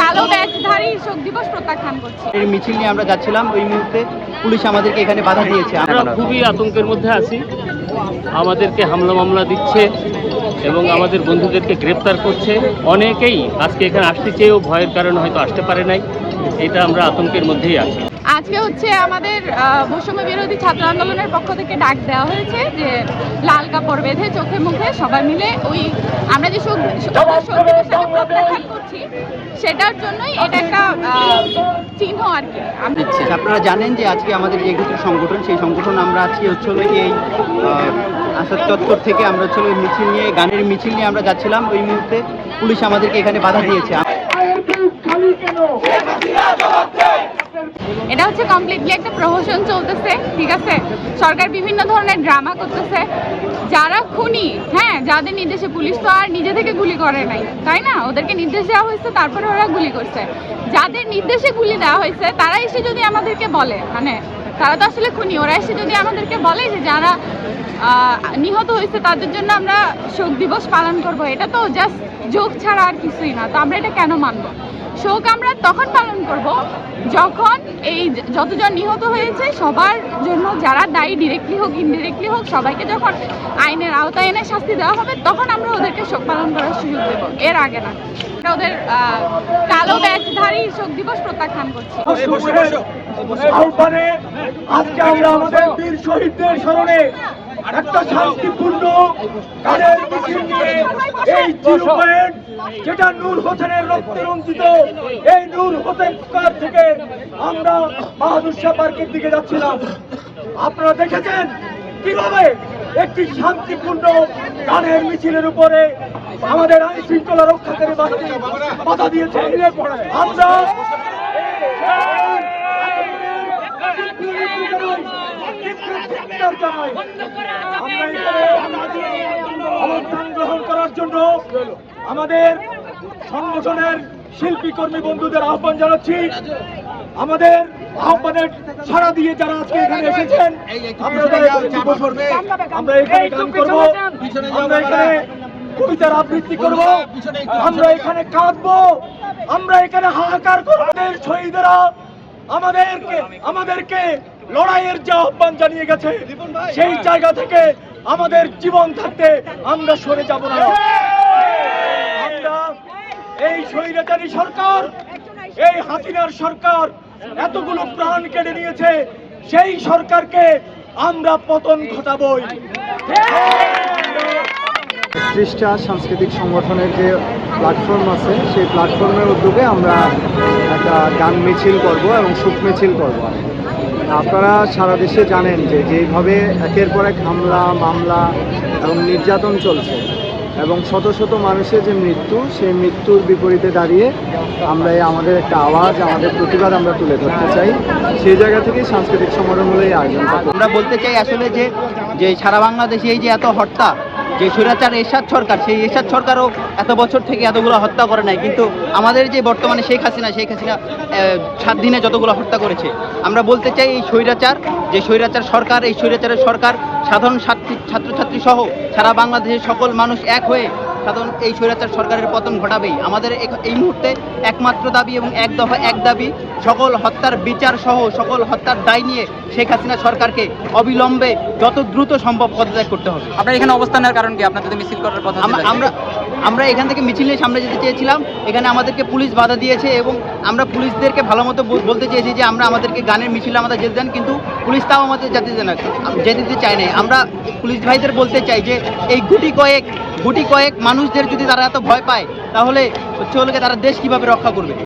কালো ব্যাচধারী শোক দিবস প্রত্যাখ্যান করছি। এই মিছিল নিয়ে আমরা যাচ্ছিলাম ওই মুহূর্তে পুলিশ আমাদেরকে এখানে বাধা দিয়েছে। আমরা খুবই আতঙ্কের মধ্যে আছি। আমাদেরকে হামলা মামলা দিচ্ছে এবং আমাদের বন্ধুদেরকে গ্রেপ্তার করছে। অনেকেই আজকে এখানে আসতে চেয়েও ভয়ের কারণে হয়তো আসতে পারে নাই। এটা আমরা আতঙ্কের মধ্যেই আছি। আজকে হচ্ছে আমাদের বৈষম্য বিরোধী ছাত্র আন্দোলনের পক্ষ থেকে ডাক দেওয়া হয়েছে যে লাল কাপড় বেঁধে চোখে মুখে সবাই মিলে ওই আমরা যে প্রত্যাখ্যান করছি সেটার জন্যই এটা একটা চিহ্ন আর কি। আমরা দিচ্ছে আপনারা জানেন যে আজকে আমাদের যে কিছু সংগঠন সেই সংগঠন আমরা আজকে হচ্ছে এই আসাদ চত্বর থেকে আমরা হচ্ছে মিছিল নিয়ে গানের মিছিল নিয়ে আমরা যাচ্ছিলাম। ওই মুহূর্তে পুলিশ আমাদেরকে এখানে বাধা দিয়েছে। এটা হচ্ছে কমপ্লিটলি একটা প্রহসন চলতেছে, ঠিক আছে? সরকার বিভিন্ন ধরনের ড্রামা করতেছে। যারা খুনি হ্যাঁ যাদের নির্দেশে পুলিশ তো আর নিজে থেকে গুলি করে নাই, তাই না? ওদেরকে নির্দেশ দেওয়া হয়েছে, তারপরে ওরা গুলি করছে। যাদের নির্দেশে গুলি দেওয়া হয়েছে, তারা এসে যদি আমাদেরকে বলে মানে তারা তো আসলে খুনি, ওরা এসে যদি আমাদেরকে বলে যে যারা নিহত হয়েছে, তাদের জন্য আমরা শোক দিবস পালন করব, এটা তো জাস্ট যোগ ছাড়া আর কিছুই না। তো আমরা এটা কেন মানবো? শোক আমরা তখন পালন করব যখন এই যতজন নিহত হয়েছে সবার জন্য যারা দায়ী ডিরেক্টলি হোক ইনডিরেক্টলি হোক সবাইকে যখন আইনের আওতায় এনে শাস্তি দেওয়া হবে তখন আমরা ওদেরকে শোক পালন করার সুযোগ দেব। এর আগে না। ওদের কালো ব্যাচধারী শোক দিবস প্রত্যাখ্যান করছি। আজকে আমরা আমাদের বীর শহীদদের স্মরণে একটা শান্তিপূর্ণ গানের মিছিল নিয়ে এই জিরো পয়েন্ট যেটা নূর হোসেনের রক্তে রঞ্জিত এই নূর হোসেন স্কোয়ার থেকে আমরা বাহাদুর শাহ পার্কের দিকে যাচ্ছিলাম। আপনারা দেখেছেন কীভাবে একটি শান্তিপূর্ণ গানের মিছিলের উপরে আমাদের আইন শৃঙ্খলা রক্ষাকারী বাহিনী বাধা দিয়েছে। আমরা গ্রহণ করার জন্য আমাদের সংগঠনের শিল্পী কর্মী বন্ধুদের আহ্বান জানাচ্ছি। আমাদের আহ্বানের সাড়া দিয়ে যারা আজকে এখানে এসেছেন আমরা এখানে গান করব আমরা এখানে কবিতার আবৃত্তি করব আমরা এখানে কাঁদবো আমরা এখানে হাহাকার করব। আমাদের শহীদেরা আমাদেরকে আমাদেরকে লড়াইয়ের যে আহ্বান জানিয়ে গেছে সেই জায়গা থেকে আমাদের জীবন থাকতে আমরা সরে যাব না। আমরা এই স্বৈরাচারী সরকার, এই হাসিনার সরকার এতগুলো প্রাণ কেড়ে নিয়েছে, সেই সরকারকে আমরা পতন ঘটাবই। ত্রিশটা সাংস্কৃতিক সংগঠনের যে প্ল্যাটফর্ম আছে, সেই প্ল্যাটফর্মের উদ্যোগে আমরা একটা গান মিছিল করব এবং সুখ মিছিল করব। আপনারা সারা দেশে জানেন যে যেইভাবে একের পর এক হামলা, মামলা এবং নির্যাতন চলছে এবং শত শত মানুষের যে মৃত্যু, সেই মৃত্যুর বিপরীতে দাঁড়িয়ে আমরা এই আমাদের একটা আওয়াজ, আমাদের প্রতিবাদ আমরা তুলে ধরতে চাই সেই জায়গা থেকেই সাংস্কৃতিক সংগঠনগুলো এই আয়োজনটা করছে। আমরা বলতে চাই আসলে যে যে সারা বাংলাদেশে এই যে এত হত্যা যে স্বৈরাচার এরশাদ সরকার, সেই এরশাদ সরকারও এত বছর থেকে এতগুলো হত্যা করে নাই। কিন্তু আমাদের যে বর্তমানে শেখ হাসিনা শেখ হাসিনা সাত দিনে যতগুলো হত্যা করেছে, আমরা বলতে চাই এই স্বৈরাচার, যে স্বৈরাচার সরকার, এই স্বৈরাচারের সরকার সাধারণ ছাত্রী ছাত্রছাত্রী সহ সারা বাংলাদেশের সকল মানুষ এক হয়ে সাধারণ এই স্বৈরাচার সরকারের পতন ঘটাবেই। আমাদের এই মুহূর্তে একমাত্র দাবি এবং এক দফা এক দাবি সকল হত্যার বিচার সহ সকল হত্যার দায় নিয়ে শেখ হাসিনা সরকারকে অবিলম্বে যত দ্রুত সম্ভব পদত্যাগ করতে হবে। আপনার এখানে অবস্থানের কারণ কি? আপনার যদি মিছিল করার কথা আমরা আমরা এখান থেকে মিছিল নিয়ে সামনে যেতে চেয়েছিলাম। এখানে আমাদেরকে পুলিশ বাধা দিয়েছে এবং আমরা পুলিশদেরকে ভালো মতো বল- বলতে চেয়েছি যে আমরা আমাদেরকে গানের মিছিলে আমাদের যেতে দেন কিন্তু পুলিশ তাও আমাদের যেতে দেন যেতে দিতে চায় না আমরা পুলিশ ভাইদের বলতে চাই যে এই গুটি কয়েক গুটি কয়েক মানুষদের যদি তারা এত ভয় পায়, তাহলে হচ্ছে হলো তারা দেশ কীভাবে রক্ষা করবে?